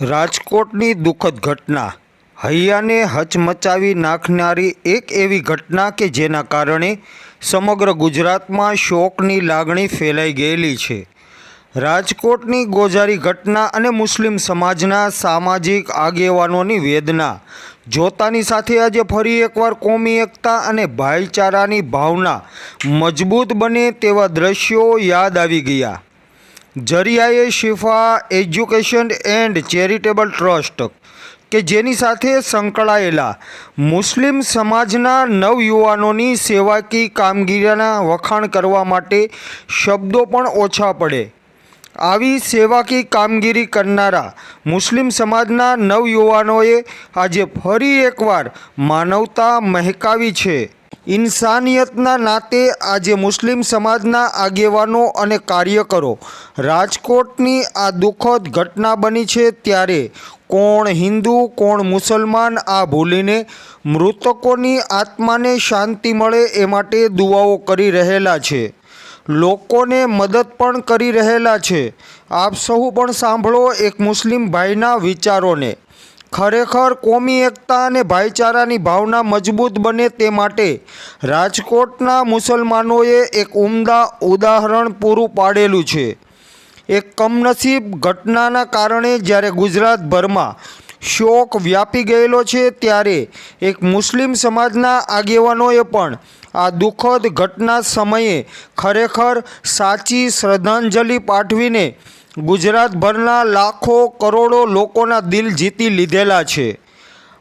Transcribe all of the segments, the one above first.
રાજકોટની દુઃખદ ઘટના. હૈયાને હચમચાવી નાખનારી એક એવી ઘટના કે જેના કારણે સમગ્ર ગુજરાતમાં શોકની લાગણી ફેલાઈ ગયેલી છે. રાજકોટની ગોઝારી ઘટના અને મુસ્લિમ સમાજના સામાજિક આગેવાનોની વેદના. જોતાની સાથે આજે ફરી એકવાર કોમી એકતા અને ભાઈચારાની ભાવના મજબૂત બને તેવા દ્રશ્યો યાદ આવી ગયા. જરિયાએ Shifa education and charitable trust, કે જેની સાથે સંકળાયેલા મુસ્લિમ સમાજના નવયુવાનોની સેવાકી કામગીરીના વખાણ કરવા માટે શબ્દો પણ ઓછા પડે. આવી સેવાકી કામગીરી કરનારા મુસ્લિમ સમાજના નવયુવાનોએ આજે ફરી એકવાર માનવતા મહેકાવી છે. ઇન્સાનિયતના નાતે આજે મુસ્લિમ સમાજના આગેવાનો અને કાર્યકરો રાજકોટની આ દુઃખદ ઘટના બની છે ત્યારે કોણ હિન્દુ, કોણ મુસલમાન આ ભૂલીને મૃતકોની આત્માને શાંતિ મળે એ માટે દુઆઓ કરી રહેલા છે. લોકોને મદદ પણ કરી રહેલા છે. આપ સહુ પણ સાંભળો એક મુસ્લિમ ભાઈના વિચારોને. ખરેખર કોમી એકતા અને ભાઈચારાની ભાવના મજબૂત બને તે માટે રાજકોટના મુસલમાનોએ એક ઉમદા ઉદાહરણ પૂરું પાડેલું છે. એક કમનસીબ ઘટનાના કારણે જ્યારે ગુજરાતભરમાં શોક વ્યાપી ગયેલો છે ત્યારે એક મુસ્લિમ સમાજના આગેવાનોએ પણ આ દુઃખદ ઘટના સમયે ખરેખર સાચી શ્રદ્ધાંજલિ પાઠવીને ગુજરાતભરના લાખો કરોડો લોકોના દિલ જીતી લીધેલા છે.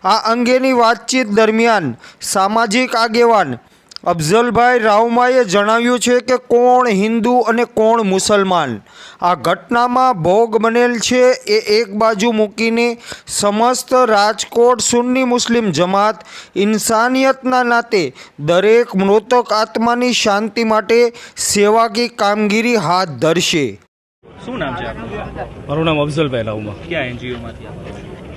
આ અંગેની વાતચીત દરમિયાન સામાજિક આગેવાન અફઝલભાઈ રાવમાએ જણાવ્યું છે કે કોણ હિન્દુ અને કોણ મુસલમાન. આ ઘટનામાં ભોગ બનેલ છે એ એક બાજુ મૂકીને સમસ્ત રાજકોટ સુન્ની મુસ્લિમ જમાત ઇન્સાનિયતના નાતે દરેક મૃતક આત્માની શાંતિ માટે સેવાકી કામગીરી હાથ ધરશે. શું નામ છે મારું નામ અફઝલભાઈ રાવમાં ક્યાં એનજીઓમાંથી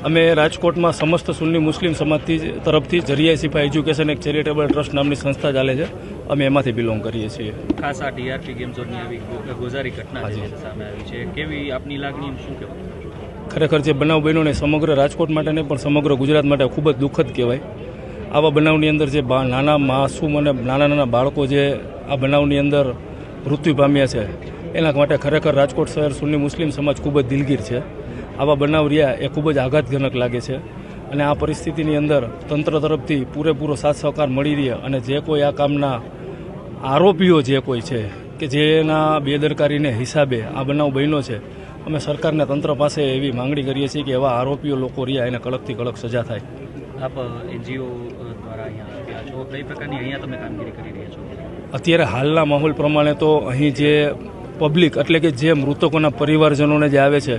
અમે રાજકોટમાં સમસ્ત સુન્ની મુસ્લિમ સમાજથી તરફથી જરિયા સિફા એજ્યુકેશન એક ચેરિટેબલ ટ્રસ્ટ નામની સંસ્થા ચાલે છે. અમે એમાંથી બિલોંગ કરીએ છીએ. ખાસ આ ટીઆરપી ગેમ ઝોનની આવી ગોઝારી ઘટના જે સામે આવી છે. કેવી આપની લાગણી શું કહેવાય? ખરેખર જે બનાવ બન્યો ને સમગ્ર રાજકોટ માટે ને પણ સમગ્ર ગુજરાત માટે ખૂબ જ દુઃખદ કહેવાય. આવા બનાવની અંદર જે નાના માસૂમ અને નાના નાના બાળકો જે આ બનાવની અંદર મૃત્યુ પામ્યા છે એના માટે ખરેખર રાજકોટ શહેર સુન્ની મુસ્લિમ સમાજ ખૂબ જ દિલગીર છે. આવા બનાવ રહ્યા એ ખૂબ જ આઘાતજનક લાગે છે. અને આ પરિસ્થિતિની અંદર તંત્ર તરફથી પૂરેપૂરો સાથ સહકાર મળી રહે અને જે કોઈ આ કામના આરોપીઓ જે કોઈ છે કે જેના બેદરકારીને હિસાબે આ બનાવ બન્યો છે અમે સરકારને તંત્ર પાસે એવી માંગણી કરીએ છીએ કે એવા આરોપીઓ લોકો રહ્યા એને કડકથી કડક સજા થાય. આપ એનજીઓ દ્વારા અહીંયા છો. કઈ પ્રકારની અહીંયા તમે કામગીરી કરી રહ્યા છો? અત્યારે હાલના માહોલ પ્રમાણે તો અહીં જે પબ્લિક એટલે કે જે મૃતકોના પરિવારજનોને જે આવે છે,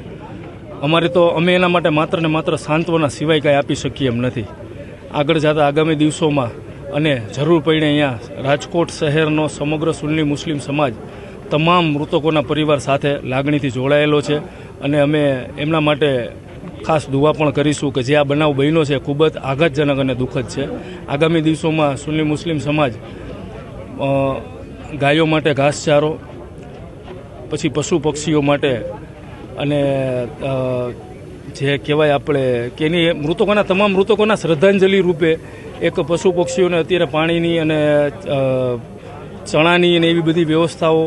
અમારે તો અમે એના માટે માત્ર ને માત્ર સાંત્વના સિવાય કાંઈ આપી શકીએ એમ નથી. આગળ જતા આગામી દિવસોમાં અને જરૂર પડીને અહીંયા રાજકોટ શહેરનો સમગ્ર સુન્ની મુસ્લિમ સમાજ તમામ મૃતકોના પરિવાર સાથે લાગણીથી જોડાયેલો છે અને અમે એમના માટે ખાસ દુવા પણ કરીશું કે જે આ બનાવ બન્યો છે ખૂબ જ આઘાતજનક અને દુઃખદ છે. આગામી દિવસોમાં સુન્ની મુસ્લિમ સમાજ ગાયો માટે ઘાસચારો પછી પશુ પક્ષીઓ માટે અને જે કહેવાય આપણે કે એની મૃતકોના તમામ મૃતકોના શ્રદ્ધાંજલિ રૂપે એક પશુ પક્ષીઓને અત્યારે પાણીની અને ચણાની અને એવી બધી વ્યવસ્થાઓ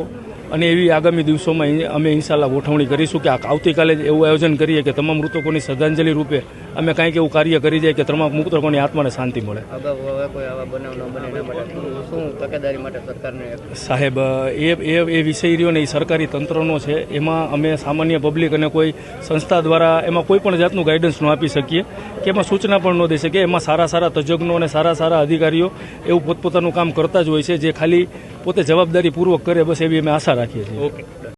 અને એવી આગામી દિવસોમાં અમે ઇન્શાલ્લાહ ગોઠવણી કરીશું કે આવતીકાલે જ એવું આયોજન કરીએ કે તમામ મૃતકોની શ્રદ્ધાંજલિ રૂપે અમે કાંઈક એવું કાર્ય કરી જાય કે તમામ મૃતકોની આત્માને શાંતિ મળે. સાહેબ એ એ એ વિષય રહ્યો ને એ સરકારી તંત્રનો છે. એમાં અમે સામાન્ય પબ્લિક અને કોઈ સંસ્થા દ્વારા એમાં કોઈ પણ જાતનું ગાઈડન્સ ન આપી શકીએ. કે એમાં સૂચના પણ ન દઈ શકીએ. એમાં સારા સારા તજજ્ઞો અને સારા સારા અધિકારીઓ એવું પોતપોતાનું કામ કરતા જ હોય છે જે ખાલી પોતે જવાબદારીપૂર્વક કરે બસ એવી અમે આશા રાખીએ છીએ. ઓકે.